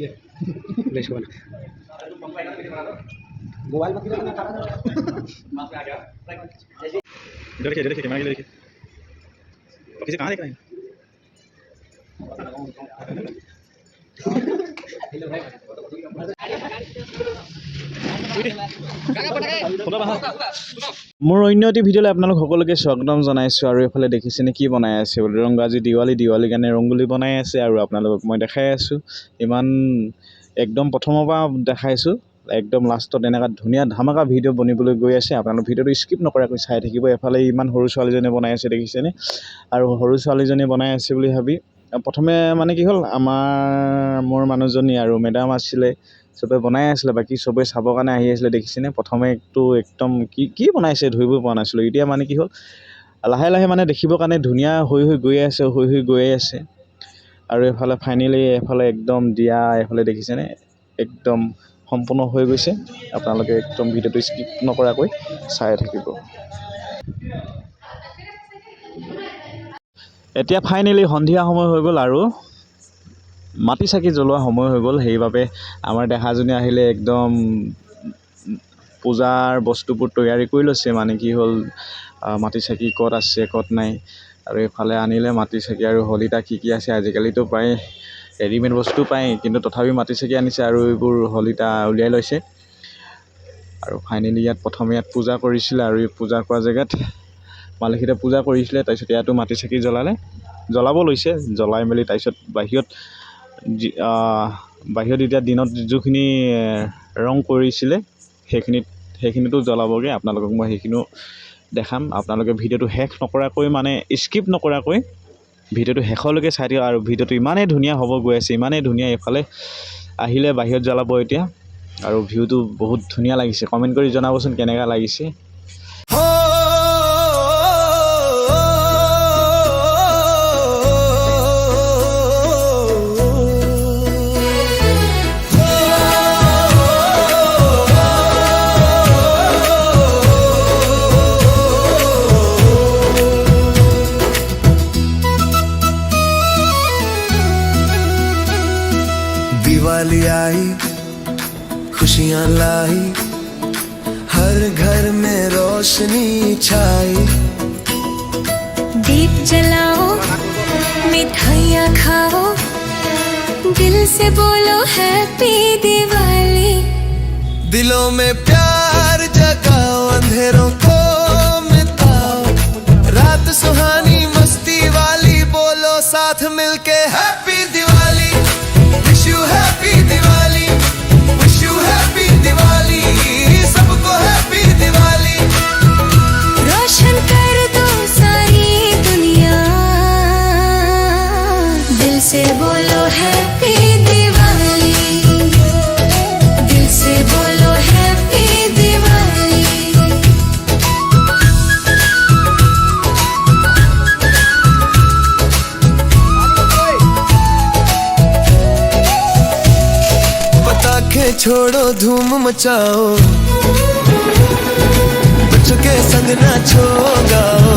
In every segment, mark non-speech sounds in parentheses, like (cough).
ये मोबाइल मत था देखिए देखिए कैमरा देखिए। किसे कहाँ देख रहे हैं মোৰ অন্য এটি ভিডিঅ'লৈ আপোনালোক সকলোকে স্বাগতম জনাইছোঁ আৰু এইফালে দেখিছেনে কি বনাই আছে বুলি। ৰংগ আজি দিৱালী দিৱালীৰ কাৰণে ৰংগোলী বনাই আছে আৰু আপোনালোকক মই দেখাই আছোঁ। ইমান একদম প্ৰথমৰ পৰা দেখাইছোঁ একদম লাষ্টত এনেকুৱা ধুনীয়া ধামাকা ভিডিঅ' বনিবলৈ গৈ আছে। আপোনালোক ভিডিঅ'টো স্কিপ নকৰাকৈ চাই থাকিব। এফালে ইমান সৰু ছোৱালীজনীয়ে বনাই আছে দেখিছেনে? আৰু সৰু ছোৱালীজনীয়ে বনাই আছে বুলি ভাবি প্ৰথমে মানে কি হ'ল আমাৰ মোৰ মানুহজনী আৰু মেডাম আছিলে চবে বনাই আছিলে বাকী চবে চাবৰ কাৰণে আহি আছিলে দেখিছেনে? প্ৰথমেতো একদম কি কি বনাইছে ধৰিবই পৰা নাছিলোঁ। এতিয়া মানে কি হ'ল লাহে লাহে মানে দেখিবৰ কাৰণে ধুনীয়া হৈ হৈ গৈ আছে হৈ হৈ গৈ আছে। আৰু এইফালে ফাইনেলি এইফালে একদম দিয়া এইফালে দেখিছেনে? একদম সম্পূৰ্ণ হৈ গৈছে। আপোনালোকে একদম ভিডিঅ'টো স্কিপ নকৰাকৈ চাই থাকিব। এতিয়া ফাইনেলি সন্ধিয়া সময় হৈ গ'ল আৰু মাটি চাকি জ্বলোৱা সময় হৈ গ'ল। সেইবাবে আমাৰ দেহাজনী আহিলে একদম পূজাৰ বস্তুবোৰ তৈয়াৰী কৰি লৈছে। মানে কি হ'ল মাটি চাকি ক'ত আছে ক'ত নাই আৰু এইফালে আনিলে মাটি চাকি আৰু শলিতা কি কি আছে আজিকালিতো প্ৰায় ৰেডিমেড বস্তু পায় কিন্তু তথাপি মাটি চাকি আনিছে আৰু এইবোৰ শলিতা উলিয়াই লৈছে। আৰু ফাইনেলি ইয়াত প্ৰথমে ইয়াত পূজা কৰিছিলে আৰু এই পূজা কৰা জেগাত মালিকীতে পূজা কৰিছিলে তাৰপিছত ইয়াতো মাটি চাকি জ্বলালে। জ্বলাব লৈছে জ্বলাই মেলি তাৰপিছত বাহিৰত যি- বাহিৰত এতিয়া দিনত যিখিনি এ, ৰং কৰিছিলে সেইখিনিত সেইখিনিতো জ্বলাবগৈ। আপোনালোকক মই সেইখিনিও দেখাম। আপোনালোকে ভিডিঅ'টো শেষ নকৰাকৈ মানে স্কিপ নকৰাকৈ ভিডিঅ'টো শেষলৈকে চাই দিয়ক আৰু ভিডিঅ'টো ইমানেই ধুনীয়া হ'ব গৈ আছে ইমানেই ধুনীয়া এইফালে আহিলে বাহিৰত জ্বলাব এতিয়া। আৰু ভিউটো বহুত ধুনীয়া লাগিছে। কমেণ্ট কৰি জনাবচোন কেনেকুৱা লাগিছে। छाई। दीप जलाओ मिठाइयाँ खाओ दिल से बोलो हैप्पी दिवाली। दिलों में प्यार जगाओ अंधेरों को मिटाओ। रात सुहानी मस्ती वाली बोलो साथ मिलके हैप्पी मचाओ बच्चों के संग नाचो गाओ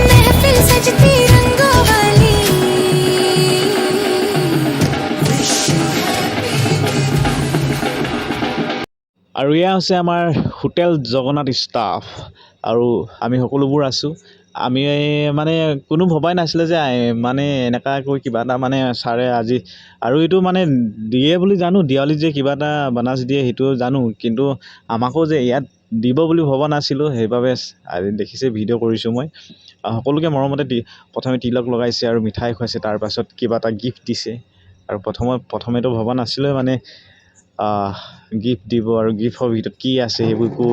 महफिल सजती रंगों वाली আৰু এয়া হৈছে আমাৰ হোটেল জগন্নাথ ষ্টাফ আৰু আমি সকলোবোৰ আছোঁ আমি মানে কোনো ভবাই নাছিলে যে মানে এনেকুৱাকৈ কিবা এটা মানে ছাৰে আজি আৰু এইটো মানে দিয়ে বুলি জানো দেৱালীত যে কিবা এটা বানাচ দিয়ে সেইটো জানো কিন্তু আমাকো যে ইয়াত দিব বুলি ভবা নাছিলোঁ সেইবাবে দেখিছে ভিডিঅ' কৰিছোঁ মই। সকলোকে মৰমতে প্ৰথমে তিলক লগাইছে আৰু মিঠাই খুৱাইছে তাৰপাছত কিবা এটা গিফ্ট দিছে। আৰু প্ৰথমত প্ৰথমেতো ভবা নাছিলোঁ মানে গিফ্ট দিব আৰু গিফ্টৰ ভিতৰত কি আছে সেইবোৰ একো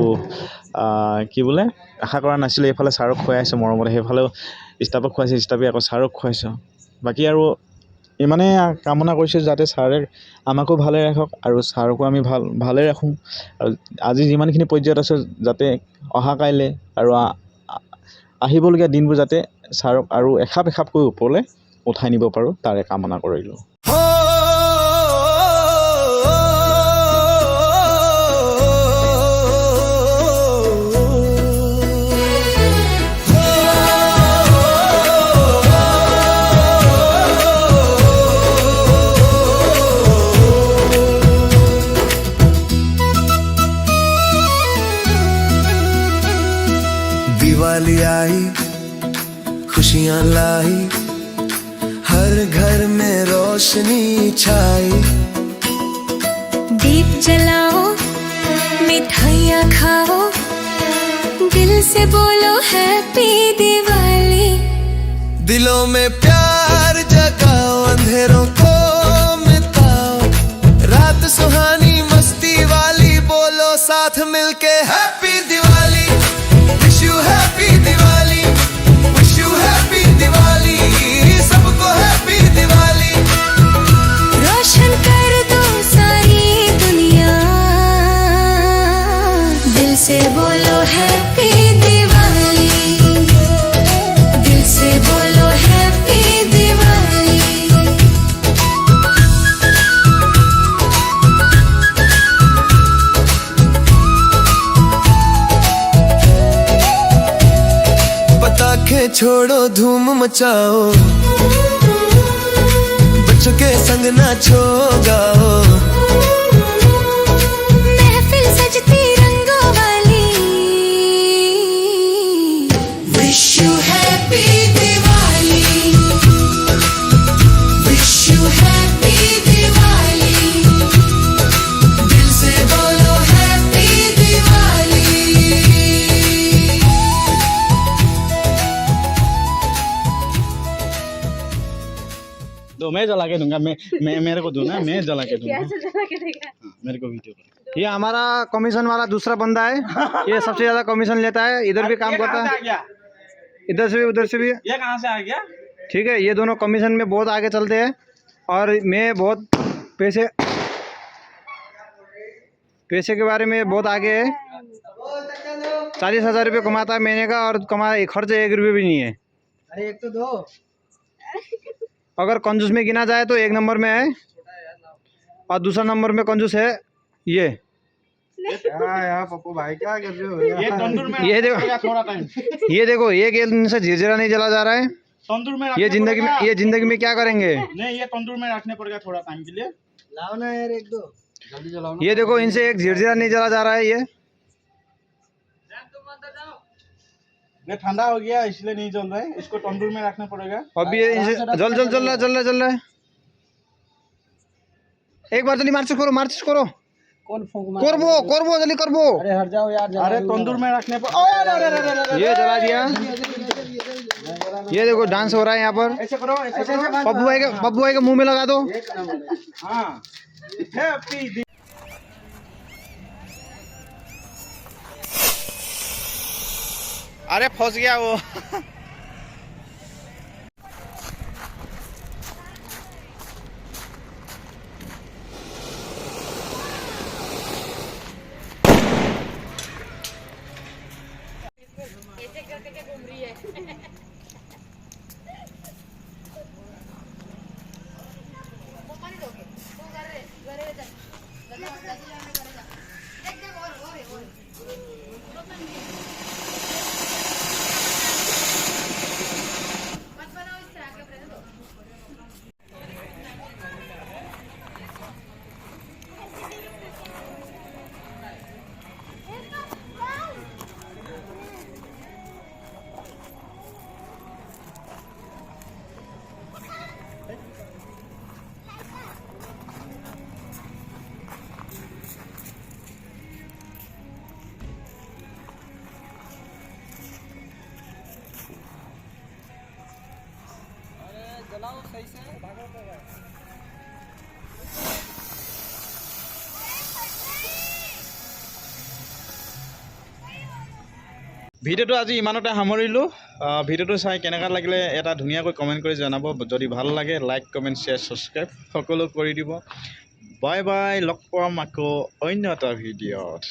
কি বোলে? আশা কৰা নাছিলোঁ এইফালে ছাৰক খুৱাই আছে মৰমতে। সেইফালেও ষ্টাফক খুৱাইছে ষ্টাফে আকৌ ছাৰক খুৱাইছে। বাকী আৰু ইমানেই কামনা কৰিছোঁ যাতে ছাৰে আমাকো ভালে ৰাখক আৰু ছাৰকো আমি ভাল ভালে ৰাখোঁ। আৰু আজি যিমানখিনি পৰ্যায়ত আছে যাতে অহা কাইলৈ আৰু আহিবলগীয়া দিনবোৰ যাতে ছাৰক আৰু এখাপ এখাপকৈ ওপৰলৈ উঠাই নিব পাৰোঁ তাৰে কামনা কৰিলোঁ। दिवाली आई खुशियाँ लाई हर घर में रोशनी छाई। दीप जलाओ मिठाइयाँ खाओ दिल से बोलो हैप्पी दिवाली दिलों में प्यार जगाओ अंधेरों को मिटाओ। रात सुहानी मस्ती वाली बोलो साथ मिलके हैप्पी छोड़ो धूम मचाओ। बच्चों के संग ना छोगा। तो मैं जला के दूँगा मैं मैं मेरे को दूँगा मैं जला के (laughs) दूँगा। हाँ, मेरे को वीडियो ये हमारा कमीशन वाला दूसरा बंदा है ये सबसे ज़्यादा कमीशन लेता है इधर भी काम करता है। इधर से भी उधर से भी। ये कहाँ से आ गया? ठीक है ये दोनों कमीशन में बहुत आगे चलते हैं और मैं बहुत पैसे पैसे के बारे में बहुत आगे है। चालीस हज़ार रुपये कमाता है महीने का और कमा खर्च एक रुपये भी नहीं है। अरे एक तो दो। (laughs) अगर कंजूस में गिना जाए तो एक नंबर में है। और दूसरा नंबर में कंजूस है ये। हाँ यार पप्पू भाई क्या कर रहे हो? ये तंदूर में ये रखने देखो। ये देखो ये गेल से झिरझिरा नहीं जला जा रहा है। तंदूर में ये ज़िंदगी में ये ज़िंदगी में क्या करेंगे? नहीं ये तंदूर में रखने पड़ेगा थोड़ा टाइम के लिए। लाओ ना यार एक दो। जल्दी चलाओ ना। ये देखो इनसे एक झिरझिरा नहीं जला जा रहा है ये। ये ठंडा हो गया इसलिए नहीं जल रहा। है इसको तंदूर में रखना पड़ेगा। अभी जल जल जल रहा जल रहा जल रहा है। एक बार जल्दी मार्च करो मार्च करो। कौन फोक मार करबो करबो जल्दी करबो। अरे हट जाओ यार अरे तंदूर में रखने पर अरे अरे ये जला दिया। ये देखो डांस हो रहा है यहाँ पर। ऐसे करो ऐसे करो। बब्बू भाई के बब्बू भाई के मुँह में लगा दो। हाँ। हैप्पी अरे फंस गया वो। ভিডিঅ'টো আজি ইমানতে সামৰিলোঁ। ভিডিঅ'টো চাই কেনেকুৱা লাগিলে এটা ধুনীয়াকৈ কমেণ্ট কৰি জনাব। যদি ভাল লাগে লাইক কমেণ্ট শ্বেয়াৰ ছাবস্ক্ৰাইব সকলো কৰি দিব। বাই বাই লগ পাম আকৌ অন্য এটা ভিডিঅ'ত।